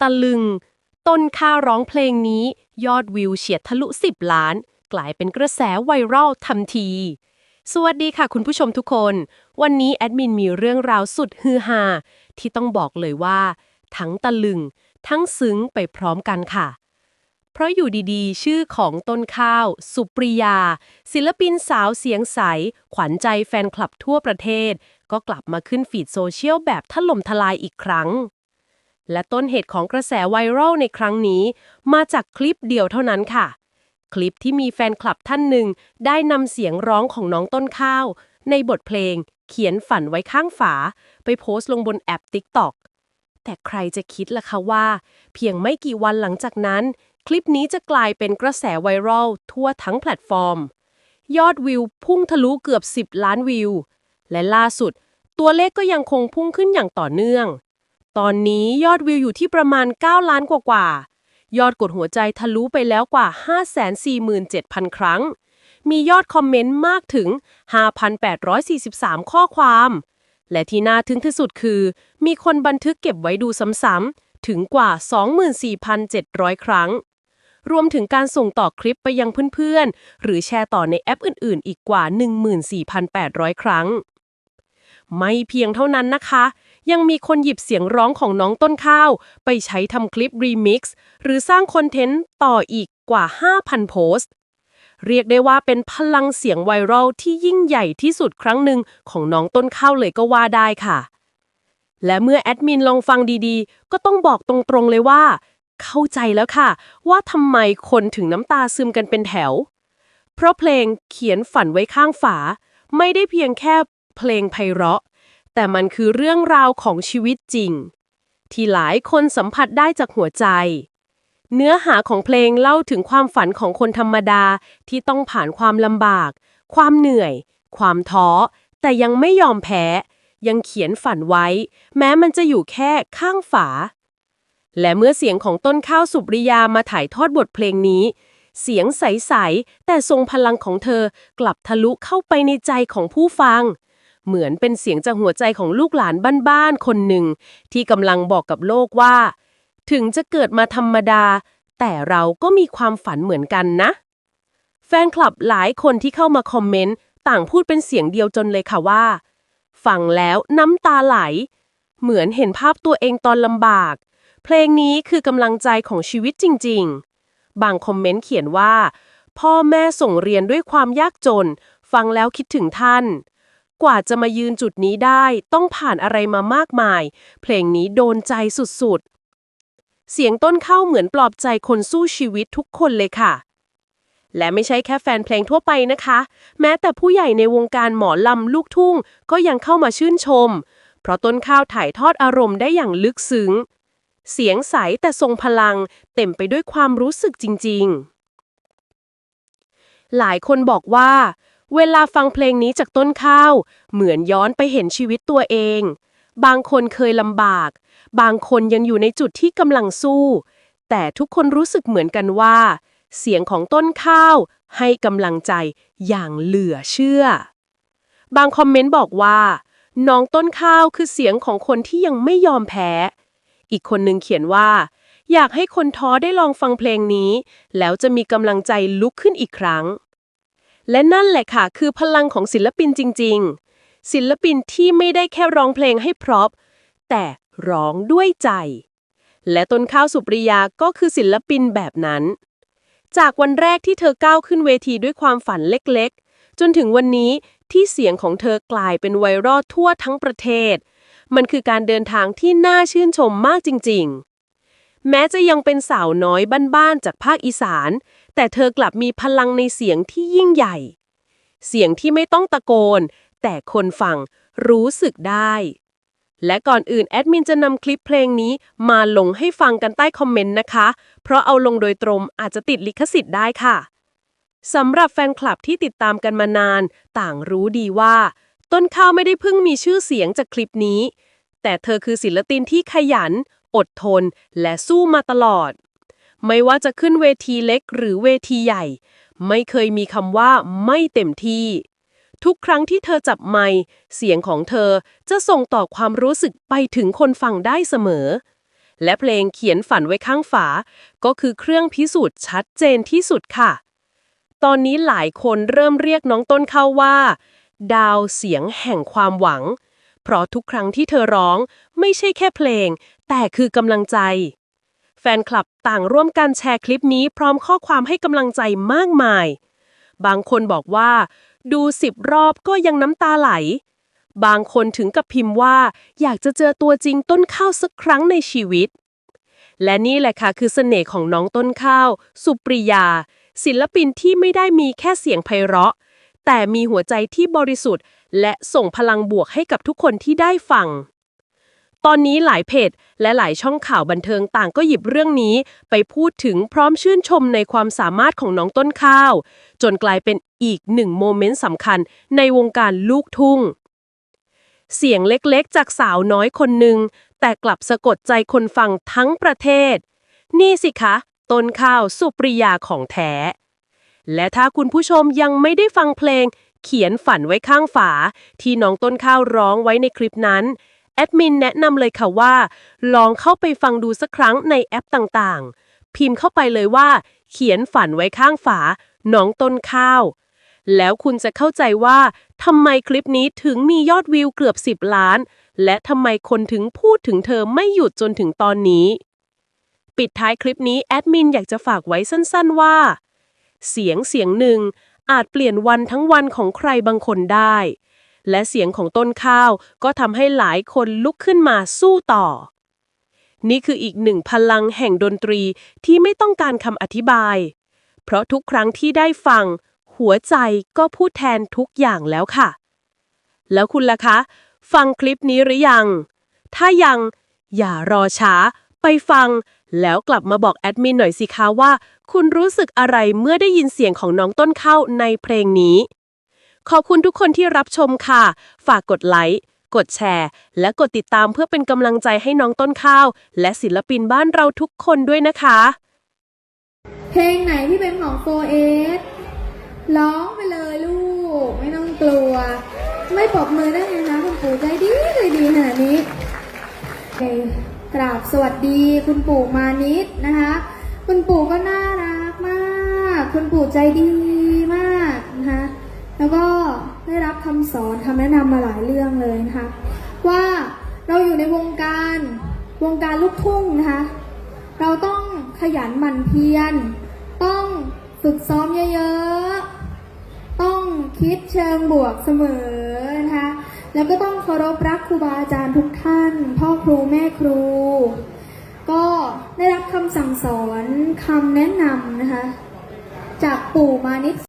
ตะลึง ต้นข้าร้องเพลงนี้ยอดวิวเฉียดทะลุ 10 ล้าน กลายเป็นกระแสไวรัลทันที สวัสดีค่ะคุณผู้ชมทุกคน วันนี้แอดมินมีเรื่องราวสุดฮือฮาที่ต้องบอกเลยว่า ทั้งตะลึง ทั้งซึ้งไปพร้อมกันค่ะเพราะอยู่ดีๆ ชื่อของต้นข้าว สุปริยา ศิลปินสาวเสียงใส ขวัญใจแฟนคลับทั่วประเทศ ก็กลับมาขึ้นฟีดโซเชียลแบบถล่มทลายอีกครั้ง และต้นเหตุของกระแสไวรัลในครั้งนี้ มาจากคลิปเดียวเท่านั้นค่ะ คลิปที่มีแฟนคลับท่านหนึ่ง ได้นำเสียงร้องของน้องต้นข้าว ในบทเพลง เขียนฝันไว้ข้างฝา ไปโพสต์ลงบนแอป TikTok แต่ใครจะคิดล่ะคะว่า เพียงไม่กี่วันหลังจากนั้น คลิปนี้จะกลายเป็นกระแสไวรัลทั่วทั้งแพลตฟอร์ม ยอดวิวพุ่งทะลุเกือบ 10 ล้านวิว และล่าสุด ตัวเลขก็ยังคงพุ่งขึ้นอย่างต่อเนื่อง ตอนนี้ยอดวิวอยู่ที่ประมาณ 9 ล้านกว่าๆยอดกดหัวใจทะลุไปแล้วกว่า 547,000 ครั้ง มียอดคอมเมนต์มากถึง 5,843 ข้อความ และที่น่าทึ่งที่สุดคือ มีคนบันทึกเก็บไว้ดูซ้ำๆ ถึงกว่า 24,700 ครั้ง รวมถึงการส่งต่อคลิปไปยังเพื่อนๆ หรือแชร์ต่อในแอปอื่นๆ อีกกว่า 14,800 ครั้ง ไม่เพียงเท่านั้นนะคะ ยังมีคนหยิบเสียงร้องของน้องต้นข้าว ไปใช้ทำคลิปรีมิกซ์หรือสร้างคอนเทนต์ต่ออีกกว่า 5,000 โพสต์ เรียกได้ว่าเป็นพลังเสียงไวรัลที่ยิ่งใหญ่ที่สุดครั้งหนึ่งของน้องต้นข้าวเลยก็ว่าได้ค่ะ และเมื่อแอดมินลองฟังดีๆ ก็ต้องบอกตรงๆเลยว่า เข้าใจแล้วค่ะ ว่าทำไมคนถึงน้ำตาซึมกันเป็นแถว เพราะเพลงเขียนฝันไว้ข้างฝา ไม่ได้เพียงแค่เพลงไพเราะ แต่มันคือเรื่องราวของชีวิตจริง ที่หลายคนสัมผัสได้จากหัวใจ เนื้อหาของเพลงเล่าถึงความฝันของคนธรรมดาที่ต้องผ่านความลำบาก ความเหนื่อย ความท้อ แต่ยังไม่ยอมแพ้ ยังเขียนฝันไว้ แม้มันจะอยู่แค่ข้างฝา และเมื่อเสียงของต้นข้าวสุปริยามาถ่ายทอดบทเพลงนี้เสียงใส ๆ แต่ทรงพลังของเธอกลับทะลุเข้าไปในใจของผู้ฟัง เหมือนเป็นเสียงจากหัวใจของลูกหลานบ้านๆคนหนึ่ง ที่กำลังบอกกับโลกว่า ถึงจะเกิดมาธรรมดา แต่เราก็มีความฝันเหมือนกันนะ แฟนคลับหลายคนที่เข้ามาคอมเมนต์ต่างพูดเป็นเสียงเดียวจนเลยค่ะว่า ฟังแล้วน้ำตาไหล เหมือนเห็นภาพตัวเองตอนลำบาก เพลงนี้คือกำลังใจของชีวิตจริง ๆ บางคอมเมนต์เขียนว่า พ่อแม่ส่งเรียนด้วยความยากจน ฟังแล้วคิดถึงท่าน กว่าจะมายืนจุดนี้ได้ ต้องผ่านอะไรมามากมาย เพลงนี้โดนใจสุดๆ เสียงต้นเข้าเหมือนปลอบใจคนสู้ชีวิตทุกคนเลยค่ะ และไม่ใช่แค่แฟนเพลงทั่วไปนะคะ แม้แต่ผู้ใหญ่ในวงการหมอลำลูกทุ่ง ก็ยังเข้ามาชื่นชม เพราะต้นข้าวถ่ายทอดอารมณ์ได้อย่างลึกซึ้ง เสียงใสแต่ทรงพลัง เต็มไปด้วยความรู้สึกจริง ๆหลายคนบอกว่า เวลาฟังเพลงนี้จากต้นข้าว เหมือนย้อนไปเห็นชีวิตตัวเอง บางคนเคยลำบาก บางคนยังอยู่ในจุดที่กำลังสู้ แต่ทุกคนรู้สึกเหมือนกันว่า เสียงของต้นข้าว ให้กำลังใจอย่างเหลือเชื่อ บางคอมเมนต์บอกว่า น้องต้นข้าวคือเสียงของคนที่ยังไม่ยอมแพ้ อีกคนหนึ่งเขียนว่า อยากให้คนท้อได้ลองฟังเพลงนี้ แล้วจะมีกำลังใจลุกขึ้นอีกครั้ง และนั่นแหละค่ะ คือพลังของศิลปินจริง ๆ ศิลปินที่ไม่ได้แค่ร้องเพลงให้พราะแต่ร้องด้วยใจ และต้นข้าวสุปริยาก็คือศิลปินแบบนั้น จากวันแรกที่เธอก้าวขึ้นเวทีด้วยความฝันเล็กๆ จนถึงวันนี้ที่เสียงของเธอกลายเป็นไวรัลทั่วทั้งประเทศ มันคือการเดินทางที่น่าชื่นชมมากจริง ๆ แม้จะยังเป็นสาวน้อยบ้านๆจากภาคอีสาน แต่เธอกลับมีพลังในเสียงที่ยิ่งใหญ่ เสียงที่ไม่ต้องตะโกน แต่คนฟังรู้สึกได้ และก่อนอื่นแอดมินจะนำคลิปเพลงนี้มาลงให้ฟังกันใต้คอมเมนต์นะคะ เพราะเอาลงโดยตรงอาจจะติดลิขสิทธิ์ได้ค่ะสำหรับแฟนคลับที่ติดตามกันมานาน ต่างรู้ดีว่า ต้นข้าวไม่ได้เพิ่งมีชื่อเสียงจากคลิปนี้ แต่เธอคือศิลปินที่ขยัน อดทน และสู้มาตลอด ไม่ว่าจะขึ้นเวทีเล็กหรือเวทีใหญ่ ไม่เคยมีคำว่าไม่เต็มที่ ทุกครั้งที่เธอจับไมค์เสียงของเธอจะส่งต่อความรู้สึกไปถึงคนฟังได้เสมอ และเพลงเขียนฝันไว้ข้างฝา ก็คือเครื่องพิสูจน์ชัดเจนที่สุดค่ะ ตอนนี้หลายคนเริ่มเรียกน้องต้นเข้าวว่า ดาวเสียงแห่งความหวังเพราะทุกครั้งที่เธอร้องไม่ใช่แค่เพลง แต่คือกำลังใจ แฟนคลับต่างร่วมกันแชร์คลิปนี้พร้อมข้อความให้กำลังใจมากมาย บางคนบอกว่า ดูสิบรอบก็ยังน้ำตาไหล บางคนถึงกับพิมพ์ว่า อยากจะเจอตัวจริงต้นข้าวสักครั้งในชีวิต และนี่แหละค่ะคือเสน่ห์ของน้องต้นข้าว สุปริยา ศิลปินที่ไม่ได้มีแค่เสียงไพเราะ แต่มีหัวใจที่บริสุทธิ์ และส่งพลังบวกให้กับทุกคนที่ได้ฟัง ตอนนี้หลายเพจและหลายช่องข่าวบันเทิงต่างก็หยิบเรื่องนี้ ไปพูดถึงพร้อมชื่นชมในความสามารถของน้องต้นข้าว จนกลายเป็นอีกหนึ่งโมเมนต์สำคัญในวงการลูกทุ่ง เสียงเล็กๆ จากสาวน้อยคนหนึ่งแต่กลับสะกดใจคนฟังทั้งประเทศ นี่สิคะ ต้นข้าวสุปริยาของแท้ และถ้าคุณผู้ชมยังไม่ได้ฟังเพลง เขียนฝันไว้ข้างฝา ที่น้องต้นข้าวร้องไว้ในคลิปนั้น แอดมินแนะนำเลยค่ะว่า ลองเข้าไปฟังดูสักครั้งในแอปต่างๆ พิมพ์เข้าไปเลยว่า เขียนฝันไว้ข้างฝา หนองต้นข้าว แล้วคุณจะเข้าใจว่าทำไมคลิปนี้ถึงมียอดวิวเกือบ 10 ล้าน และทำไมคนถึงพูดถึงเธอไม่หยุดจนถึงตอนนี้ ปิดท้ายคลิปนี้แอดมินอยากจะฝากไว้สั้นๆว่า เสียงเสียงหนึ่งอาจเปลี่ยนวันทั้งวันของใครบางคนได้ และเสียงของต้นข้าวก็ทำให้หลายคนลุกขึ้นมาสู้ต่อ นี่คืออีกหนึ่งพลังแห่งดนตรีที่ไม่ต้องการคำอธิบาย เพราะทุกครั้งที่ได้ฟัง หัวใจก็พูดแทนทุกอย่างแล้วค่ะ แล้วคุณล่ะคะ ฟังคลิปนี้หรือยัง ถ้ายังอย่ารอช้า ไปฟัง แล้วกลับมาบอกแอดมินหน่อยสิคะว่า คุณรู้สึกอะไรเมื่อได้ยินเสียงของน้องต้นข้าวในเพลงนี้ ขอบคุณทุกคนที่รับชมค่ะ ฝากกดไลค์ กดแชร์ และกดติดตามเพื่อเป็นกำลังใจให้น้องต้นข้าว และศิลปินบ้านเราทุกคนด้วยนะคะ เพลงไหนที่เป็นของ 4S ร้องไปเลยลูก ไม่ต้องกลัว ไม่ปรบมือได้ไงคะคุณปู่ใจดีใจดีขนาดนี้เกราบสวัสดีคุณปู่มานิดนะคะ คุณปู่ก็น่ารักมาก คุณปู่ใจดีมากนะคะ แล้วก็ได้รับคำสอนคำแนะนำมาหลายเรื่องเลยนะคะ ว่าเราอยู่ในวงการวงการลูกทุ่งนะคะ เราต้องขยันหมั่นเพียร ต้องฝึกซ้อมเยอะๆ ต้องคิดเชิงบวกเสมอนะคะ แล้วก็ต้องเคารพรักครูบาอาจารย์ทุกท่าน พ่อครูแม่ครู ก็ได้รับคำสั่งสอนคำแนะนำนะคะ จากปู่มานิด